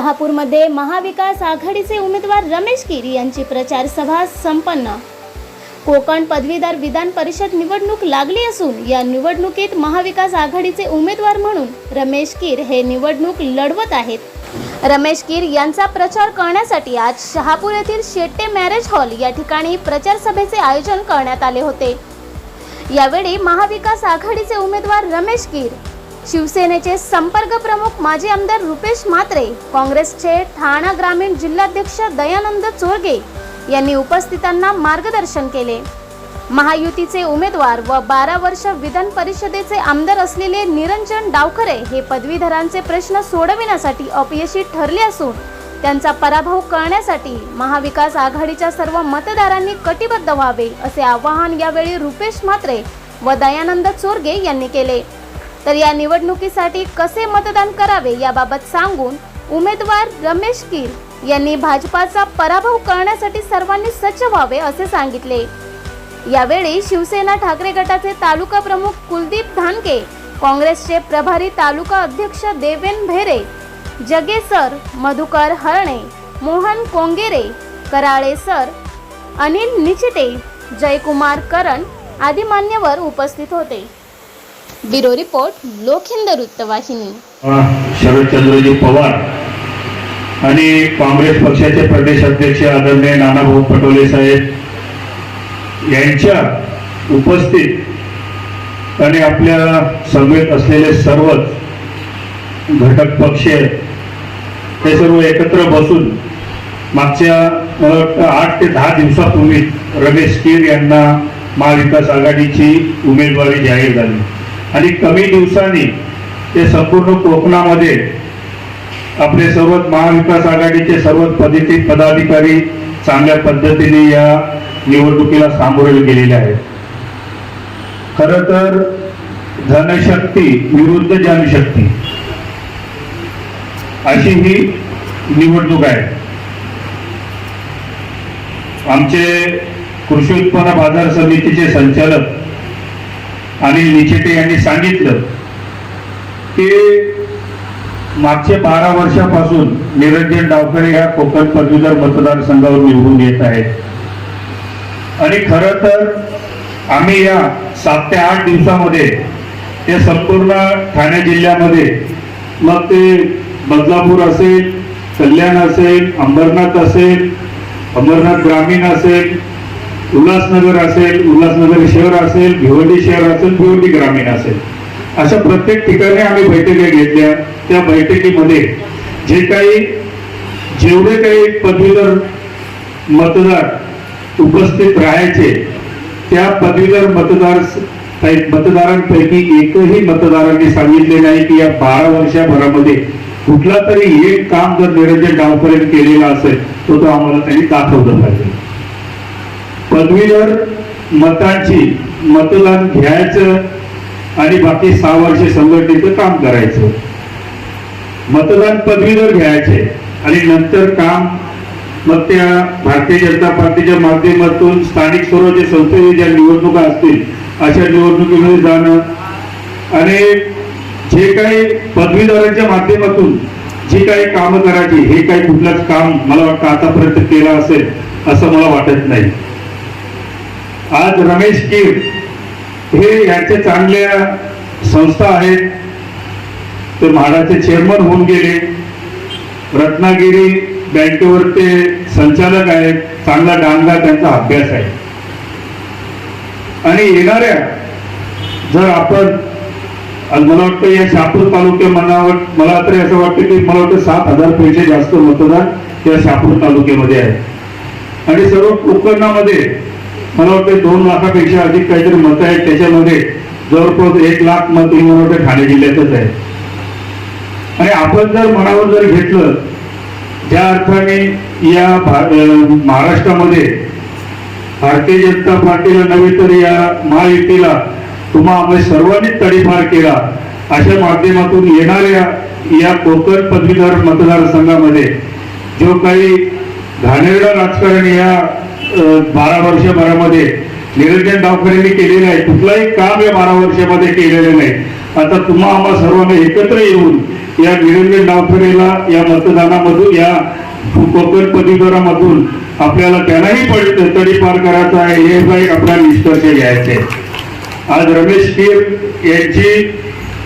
शहापूरमध्ये महाविकास आघाडीचे उमेदवार रमेश कीर यांची प्रचार सभा संपन्न. कोकण पदवीधर विधान परिषद निवडणूक लागली असून या निवडणुकीत महाविकास आघाडीचे उमेदवार म्हणून रमेश कीर हे निवडणूक लढवत आहेत. रमेश कीर यांचा प्रचार करण्यासाठी आज शहापूर येथील शेट्टे मॅरेज हॉल या ठिकाणी प्रचार सभेचे आयोजन करण्यात आले होते. यावेळी महाविकास आघाडीचे उमेदवार रमेश कीर शिवसेनेचे संपर्क प्रमुख माजी आमदार रुपेश म्हात्रे काँग्रेसचे ठाणा ग्रामीण जिल्हाध्यक्ष दयानंद चोरगे यांनी उपस्थितांना मार्गदर्शन केले. महायुतीचे उमेदवार व बारा वर्ष विधान परिषदेचे आमदार असलेले निरंजन डावखरे हे पदवीधरांचे प्रश्न सोडविण्यासाठी अपयशी ठरले असून त्यांचा पराभव करण्यासाठी महाविकास आघाडीच्या सर्व मतदारांनी कटिबद्ध व्हावे असे आवाहन यावेळी रुपेश म्हात्रे व दयानंद चोरगे यांनी केले. तर या निवडणुकीसाठी कसे मतदान करावे याबाबत सांगून उमेदवार रमेश कीर यांनी भाजपाचा पराभव करण्यासाठी सर्वांनी सज्ज व्हावे असे सांगितले. यावेळी शिवसेना ठाकरे गटाचे तालुका प्रमुख कुलदीप धानके काँग्रेसचे प्रभारी तालुका अध्यक्ष देवेन भेरे जगे सर मधुकर हरणे मोहन कोंगेरे कराळे सर अनिल निचिते जयकुमार करण आदी मान्यवर उपस्थित होते. ब्युरो रिपोर्ट लोखिंद वृत्तवाहिनी. शरदचंद्रजी पवार आणि काँग्रेस पक्षाचे प्रदेश अध्यक्ष आदरणीय नानाभाऊ पटोले साहेब यांच्या उपस्थित आणि आपल्या सभेत असलेले सर्वच घटक पक्ष हे सर्व एकत्र बसून मागच्या मला वाटतं आठ ते दहा दिवसापूर्वी रमेश कीर यांना महाविकास आघाडीची उमेदवारी जाहीर झाली. आणि कमी दिवसांनी ते संपूर्ण कोकणामध्ये आपले सर्व महाविकास आघाडीचे सर्व पद्धती पदाधिकारी चांगल्या पद्धतीने या निवडणुकीला सामोरे गेलेले आहेत. खर तर धनशक्ती विरुद्ध जनशक्ती अशी ही निवडणूक आहे. आमचे कृषी उत्पन्न बाजार समितीचे संचालक अनिल निचेटे यांनी सांगितलं की मागचे बारा वर्षापासून निरंजन डावकरे या कोकण पदवीधर मतदारसंघावर निवडून येत आहेत. आणि खर तर आम्ही या सात ते आठ दिवसामध्ये ते संपूर्ण ठाणे जिल्ह्यामध्ये मग ते बदलापूर असेल कल्याण असेल अंबरनाथ असेल अंबरनाथ ग्रामीण असेल उल्हासनगर असेल उल्हासनगर शहर असेल भिवंडी शहर असेल भिवंडी ग्रामीण असेल. अशा प्रत्येक ठिकाणी आम्ही बैठका घेतल्या. त्या बैठकीमध्ये जे काही जेवढे काही पदवीधर मतदार उपस्थित राहायचे त्या पदवीधर मतदार मतदारांपैकी एकही मतदारांनी सांगितले नाही की या बारा वर्षाभरामध्ये कुठला तरी एक काम जर निरंजन डावपर्यंत केलेला असेल तो तो आम्हाला त्यांनी दाखवलं पाहिजे. पदवीधर मतांची मतदान घ्यायचं आणि बाकी सहा वर्षे संघटनेचं काम करायचं. मतदान पदवीधर घ्यायचे आणि नंतर काम मग त्या भारतीय जनता पार्टीच्या माध्यमातून स्थानिक स्वराज्य संस्थेच्या ज्या निवडणुका असतील अशा निवडणुकीमध्ये जाणं आणि जे काही पदवीधरांच्या माध्यमातून जी काही कामं करायची हे काही कुठलंच काम मला वाटतं आतापर्यंत केलं असेल असं मला वाटत नाही. आज रमेश कीर हे यांच्या चांगल्या संस्था आहेत. ते म्हाडाचे चेअरमन होऊन गेले. रत्नागिरी बँकेवर ते संचालक आहेत. चांगला डांगा त्यांचा अभ्यास आहे. आणि येणाऱ्या जर आपण मला वाटतं या शापूर तालुक्या मनावर मला तरी असं वाटतं की मला वाटतं सात हजार पैसे जास्त मतदान या शापूर तालुक्यामध्ये आहे. आणि सर्व कोकणामध्ये मला वाटतं दोन लाखापेक्षा अधिक काहीतरी मतं आहेत. त्याच्यामध्ये जवळपास एक लाख मत ही मला वाटतं ठाणे जिल्ह्यातच आहे आणि आपण जर मनावर जर घेतलं ज्या अर्थाने या महाराष्ट्रामध्ये भारतीय जनता पार्टीला नव्हे तर या महायुतीला तुम्हा आम्ही सर्वांनी तडीफार केला अशा माध्यमातून येणाऱ्या या कोकण पदवीधर मतदारसंघामध्ये जो काही घाणेरडा राजकारण या बारा वर्षभरामध्ये निरंजन डावकरेंनी केलेलं आहे कुठलाही काम या बारा वर्षामध्ये केलेलं नाही. आता तुम्हा आम्हा सर्वांना एकत्र येऊन या निरंजन डावकरेला या मतदानामधून या कोकण पदवीधरामधून आपल्याला त्यांनाही पड तडी पार करायचा आहे. हे काही आपला निष्कर्ष घ्यायचे. आज रमेश कीर यांची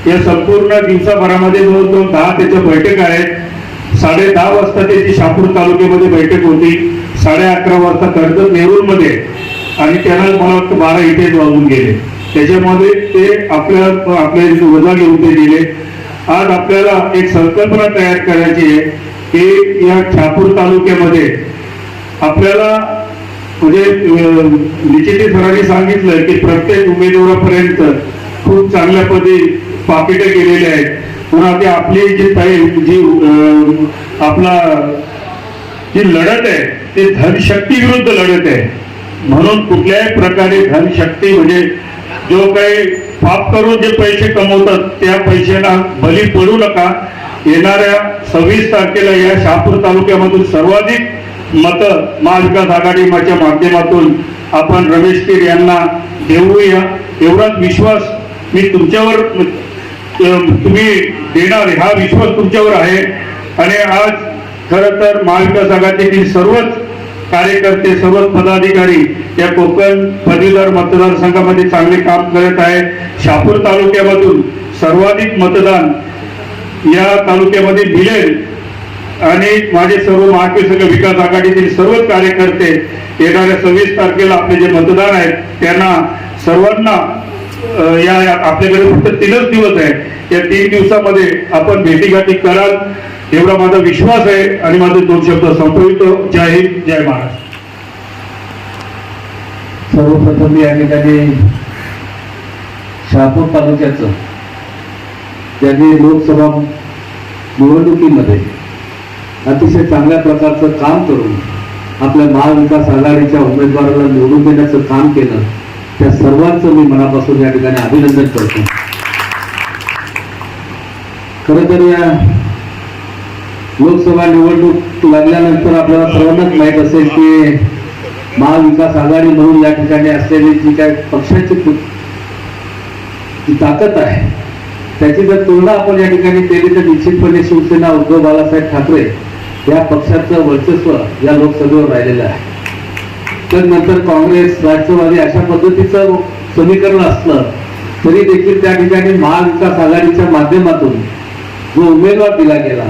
या संपूर्ण दिवसाभरामध्ये जवळजवळ दहा त्याच्या बैठक आहेत. साडे दहा वाजता त्याची शापूर तालुक्यामध्ये बैठक होती. साडे अकरा वाजता कर्जत नेरूरमध्ये आणि त्यांना मला वाटतं बारा इथे वाजून गेले. त्याच्यामध्ये ते आपल्या आपल्या इथे वजा घेऊन ते दिले आज आपल्याला एक संकल्पना तयार करायची आहे की या ठाकूर तालुक्यामध्ये आपल्याला म्हणजे निचिती सरांनी सांगितलं की प्रत्येक उमेदवारापर्यंत खूप चांगल्या पदी पाकिटं केलेली आहेत. पुन्हा ते आपली जी ताई जी अं, आपला जी लढत आहे ते धनशक्ती विरुद्ध लढत आहे. म्हणून कुठल्याही प्रकारे धनशक्ती म्हणजे जो काही पाप करून जे पैसे कमवतात त्या पैशांना बली पडू नका. येणाऱ्या सव्वीस तारखेला या शहापूर तालुक्यामधून सर्वाधिक मतं महाविकास आघाडीच्या माध्यमातून आपण रमेश कीर यांना देऊया. एवढाच विश्वास मी तुमच्यावर तुम्ही देणार हा विश्वास तुमच्यावर आहे. आणि आज खरं तर महाविकास आघाडीतील सर्वच कार्यकर्ते सर्वच पदाधिकारी या कोकण पदवीधर मतदारसंघामध्ये चांगले काम करत आहे शापूर तालुक्यामधून सर्वाधिक मतदान या तालुक्यामध्ये मिळेल. आणि माझे सर्व महाराष्ट्र विकास आघाडीतील सर्वच कार्यकर्ते येणाऱ्या सव्वीस तारखेला आपले जे मतदान आहेत त्यांना सर्वांना या या- आपल्याकडे फक्त तीनच दिवस आहे या तीन दिवसामध्ये आपण भेटीगाठी कराल. एवढा माझा विश्वास आहे आणि माझे दोन शब्द संपवितो. जय हिंद जय महाराष्ट्र. सर्वप्रथम या ठिकाणी शहापूर तालुक्याचं त्यांनी लोकसभा निवडणुकीमध्ये अतिशय चांगल्या प्रकारचं काम करून आपल्या महाविकास आघाडीच्या उमेदवाराला निवडून देण्याचं काम केलं त्या सर्वांचं मी मनापासून या ठिकाणी अभिनंदन करतो. खरं तर या लोकसभा निवडणूक लागल्यानंतर आपल्याला सर्वांनाच माहीत असेल की महाविकास आघाडी म्हणून या ठिकाणी असलेली जी काय पक्षाची जी ताकद आहे त्याची जर तुलना आपण या ठिकाणी केली तर निश्चितपणे शिवसेना उद्धव बाळासाहेब ठाकरे या पक्षाचं वर्चस्व या लोकसभेवर राहिलेलं आहे. तर नंतर काँग्रेस राष्ट्रवादी अशा पद्धतीचं समीकरण असलं तरी देखील त्या ठिकाणी महाविकास आघाडीच्या माध्यमातून जो उमेदवार दिला गेला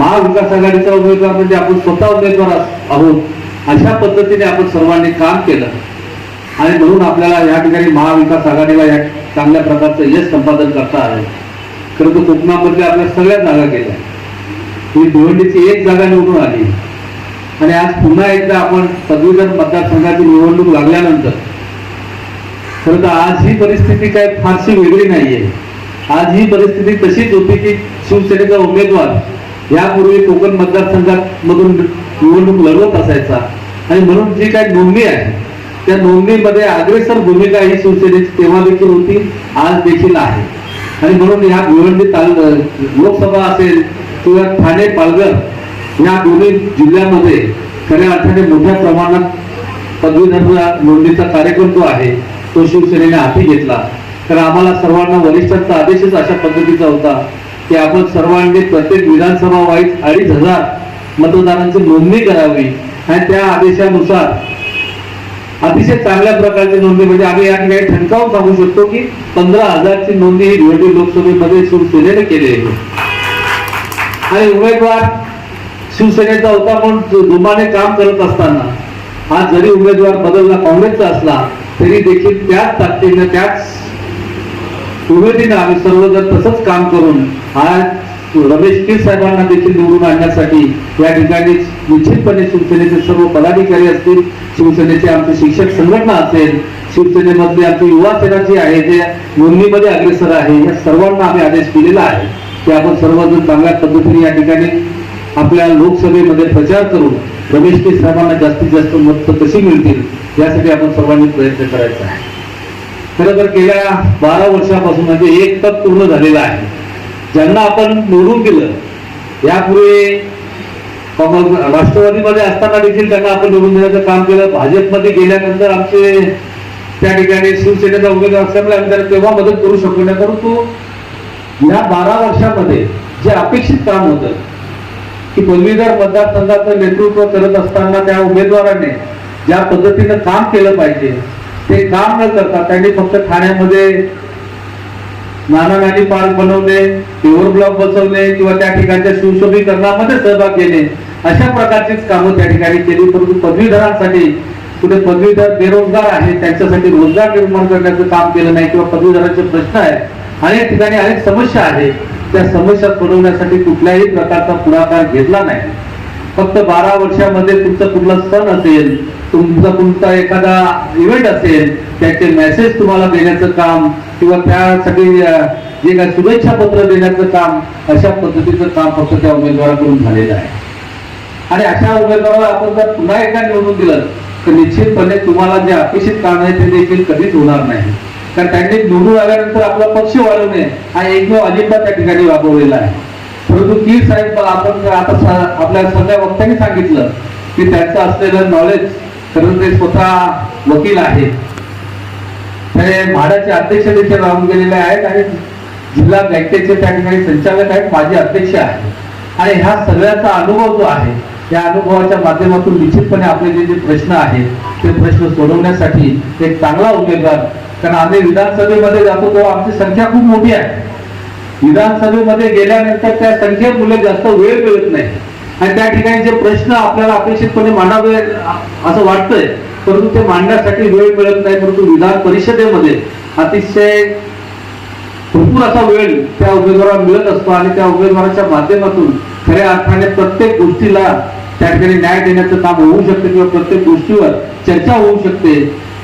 महाविकास आघाडीचा उमेदवार म्हणजे आपण स्वतः उमेदवार आहोत. अशा पद्धतीने आपण सर्वांनी काम केलं. आणि म्हणून आपल्याला या ठिकाणी महाविकास आघाडीला या चांगल्या प्रकारचं यश संपादन करता आलं. खरं तर कोकणामधल्या आपल्या सगळ्या जागा गेल्या. ही भिवंडीची एक जागा निवडून आली. आणि आज पुन्हा एकदा आपण पदवीधर मतदारसंघाची निवडणूक लागल्यानंतर खरं तर आज ही परिस्थिती काय फारशी वेगळी नाहीये. आज ही परिस्थिती तशीच होती की शिवसेनेचा उमेदवार यापूर्वी कोकण मतदारसंघात मधून निवडणूक लढवत असायचा. आणि म्हणून जी काही नोंदणी आहे त्या नोंदणीमध्ये अग्रेसर भूमिका ही शिवसेनेची तेव्हा देखील होती आज देखील आहे. आणि म्हणून ह्या भिवंडी ताल लोकसभा असेल किंवा ठाणे पालघर या दोन्ही जिल्ह्यामध्ये खऱ्या अर्थाने मोठ्या प्रमाणात पदवीधर नोंदणीचा कार्यक्रम जो आहे तो शिवसेनेने हाती घेतला. तर आम्हाला सर्वांना वरिष्ठांचा आदेशच अशा पद्धतीचा होता. की आपण सर्वांनी प्रत्येक विधानसभा वाईज अडीच हजार मतदारांची नोंदणी करावी. आणि त्या आदेशानुसार अतिशय चांगल्या प्रकारची नोंदणी म्हणजे आम्ही या ठिकाणी ठणकावून सांगू शकतो की पंधरा हजारची नोंदणी ही निवडणूक लोकसभेमध्ये शिवसेनेने केली आहे. आणि उमेदवार शिवसेनेचा होता म्हणून जोमाने काम करत असताना आज जरी उमेदवार बदलला काँग्रेसचा असला तरी देखील त्याच ताकदीनं त्याच उमेदीने आम्ही सर्वजण तसंच काम करून आज रमेश के साहेबांना देखील निवडून आणण्यासाठी या ठिकाणी निश्चितपणे शिवसेनेचे सर्व पदाधिकारी असतील शिवसेनेचे आमचे शिक्षक संघटना असेल शिवसेनेमधले आमचे युवा सेना जे आहे जे नोंदणीमध्ये अग्रेसर आहे या सर्वांना आम्ही आदेश दिलेला आहे की आपण सर्वजण चांगल्या पद्धतीने या ठिकाणी आपल्या लोकसभेमध्ये प्रचार करून रमेश के साहेबांना जास्तीत जास्त मत कशी मिळतील यासाठी आपण सर्वांनी प्रयत्न करायचा आहे. खरं तर गेल्या बारा वर्षापासून म्हणजे एक तप पूर्ण झालेला आहे. ज्यांना आपण निवडून दिलं यापूर्वी काँग्रेस राष्ट्रवादीमध्ये असताना देखील त्यांना आपण निवडून देण्याचं काम केलं. भाजपमध्ये गेल्यानंतर आमचे त्या ठिकाणी शिवसेनेचा उमेदवार असल्यामुळे आम्ही त्यांना तेव्हा मदत करू शकलो नाही. परंतु या बारा वर्षामध्ये जे अपेक्षित काम होतं की पदवीधर मतदारसंघाचं नेतृत्व करत असताना त्या उमेदवाराने ज्या पद्धतीनं काम केलं पाहिजे ते काम न करता त्यांनी फक्त ठाण्यामध्ये नाना पार्क बनवणे पेवर ब्लॉक बसवणे किंवा त्या ठिकाणच्या सुशोभीकरणामध्ये सहभाग घेणे. अशा प्रकारचीच कामं त्या ठिकाणी केली परंतु पदवीधरांसाठी कुठे पदवीधर बेरोजगार आहे त्यांच्यासाठी रोजगार निर्माण करण्याचं काम केलं नाही किंवा पदवीधरांचे प्रश्न आहेत. अनेक ठिकाणी अनेक समस्या आहे त्या समस्या सोडवण्यासाठी कुठल्याही प्रकारचा पुढाकार घेतला नाही. फक्त बारा वर्षामध्ये तुमचा कुठला सण असेल तुमचा कोणता एखादा इव्हेंट असेल त्याचे मेसेज तुम्हाला देण्याचं काम किंवा त्या सगळी जे काही शुभेच्छा पत्र देण्याचं काम अशा पद्धतीचं काम फक्त त्या उमेदवाराकडून झालेलं आहे. आणि अशा उमेदवाराला आपण जर पुन्हा एकदा निवडून दिलं तर निश्चितपणे तुम्हाला जे अपेक्षित काम आहे ते देखील कधीच होणार नाही. कारण त्यांनी निवडून आल्यानंतर आपला पक्ष वाढवणे हा एकमेव अजिंठा त्या ठिकाणी वापरलेला आहे. परंतु कीर साहेब आपण आता आपल्या सगळ्या वक्त्यांनी सांगितलं की त्यांचं असलेलं नॉलेज कारण ते स्वतः वकील आहेत. ते म्हाडाचे अध्यक्ष देखील राहून गेलेले आहेत आणि जिल्हा बँकेचे त्या ठिकाणी संचालक आहेत माझे अध्यक्ष आहेत. आणि ह्या सगळ्याचा अनुभव जो आहे या अनुभवाच्या माध्यमातून निश्चितपणे आपले जे जे प्रश्न आहेत ते प्रश्न सोडवण्यासाठी एक चांगला उमेदवार कारण आम्ही विधानसभेमध्ये जातो तेव्हा आमची संख्या खूप मोठी आहे. विधानसभेमध्ये गेल्यानंतर त्या संख्येमुळे जास्त वेळ मिळत नाही. आणि त्या ठिकाणी जे प्रश्न आपल्याला अपेक्षितपणे मांडावे असं वाटतंय परंतु ते मांडण्यासाठी वेळ मिळत नाही परंतु विधान परिषदेमध्ये अतिशय भरपूर असा वेळ त्या उमेदवाराला मिळत असतो आणि त्या उमेदवाराच्या माध्यमातून खऱ्या अर्थाने प्रत्येक गोष्टीला त्या ठिकाणी न्याय देण्याचं काम होऊ शकते किंवा प्रत्येक गोष्टीवर चर्चा होऊ शकते.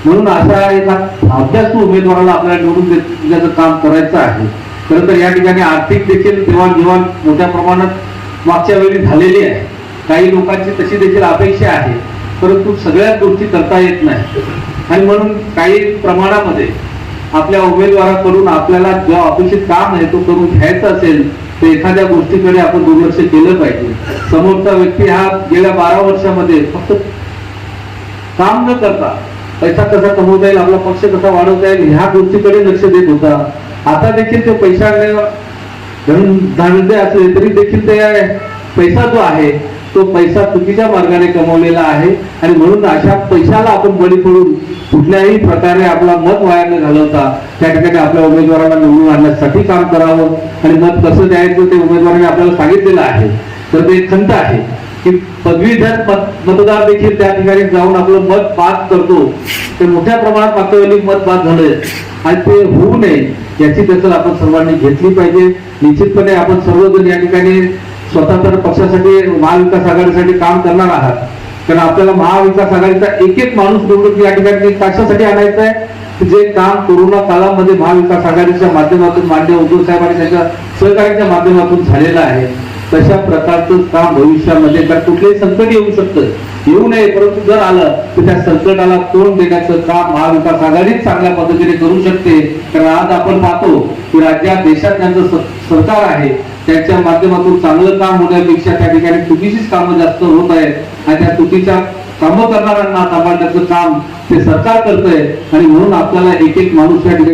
म्हणून असा एका अभ्यासू उमेदवाराला आपल्याला निवडून देण्याचं काम करायचं आहे. खरं तर या ठिकाणी आर्थिक देखील देवाणघेवाण मोठ्या प्रमाणात मागच्या वेळी झालेली आहे. काही लोकांची तशी देखील अपेक्षा आहे परंतु सगळ्याच गोष्टी करता येत नाही. आणि म्हणून काही प्रमाणामध्ये आपल्या उमेदवाराकडून आपल्याला जो अपेक्षित काम आहे तो करून घ्यायचा असेल तर एखाद्या गोष्टीकडे आपण दुर्लक्ष केलं पाहिजे. समोरचा व्यक्ती हा गेल्या बारा वर्षामध्ये फक्त काम न करता पैसा कसा कमवता येईल आपला पक्ष कसा वाढवता येईल ह्या गोष्टीकडे लक्ष देत होता. आता देखील ते पैसा धन धंदे असले तरी देखील ते पैसा जो आहे तो पैसा चुकीच्या मार्गाने कमवलेला आहे. आणि म्हणून अशा पैशाला आपण बळी पडून कुठल्याही प्रकारे आपला मत वाया न घालवता त्या ठिकाणी आपल्या उमेदवाराला निवडून आणण्यासाठी काम करावं. आणि मत कसं द्यायचं ते उमेदवाराने आपल्याला सांगितलेलं आहे. तर ते खंत आहे. की पदवीधर मतदार देखील त्या ठिकाणी जाऊन आपलं मत पास करतो. ते मोठ्या प्रमाणात मागच्या मत पास झालंय. आणि ते होऊ नये याची दखल आपण सर्वांनी घेतली पाहिजे. निश्चितपणे आपण सर्वजण या ठिकाणी स्वतंत्र पक्षासाठी महाविकास आघाडीसाठी काम करणार आहात. कारण आपल्याला महाविकास आघाडीचा एक एक माणूस निवडून या ठिकाणी कशासाठी आणायचं आहे? जे काम कोरोना काळामध्ये महाविकास आघाडीच्या माध्यमातून मान्य उद्धव साहेब आणि त्यांच्या सहकार्याच्या माध्यमातून झालेलं आहे. तशा प्रकारचं काम भविष्यामध्ये तर कुठलंही संकट येऊ शकतं. येऊ नये परंतु जर आलं तर त्या संकटाला तोंड देण्याचं काम महाविकास आघाडीच चांगल्या पद्धतीने करू शकते. कारण आज आपण पाहतो की राज्यात देशात त्यांचं सरकार आहे त्यांच्या माध्यमातून चांगलं काम होण्यापेक्षा त्या ठिकाणी चुकीचीच कामं जास्त होत आहेत. आणि त्या चुकीच्या कामं करणाऱ्यांना सांभाळण्याचं काम ते सरकार करतंय. आणि म्हणून आपल्याला एक एक माणूस या ठिकाणी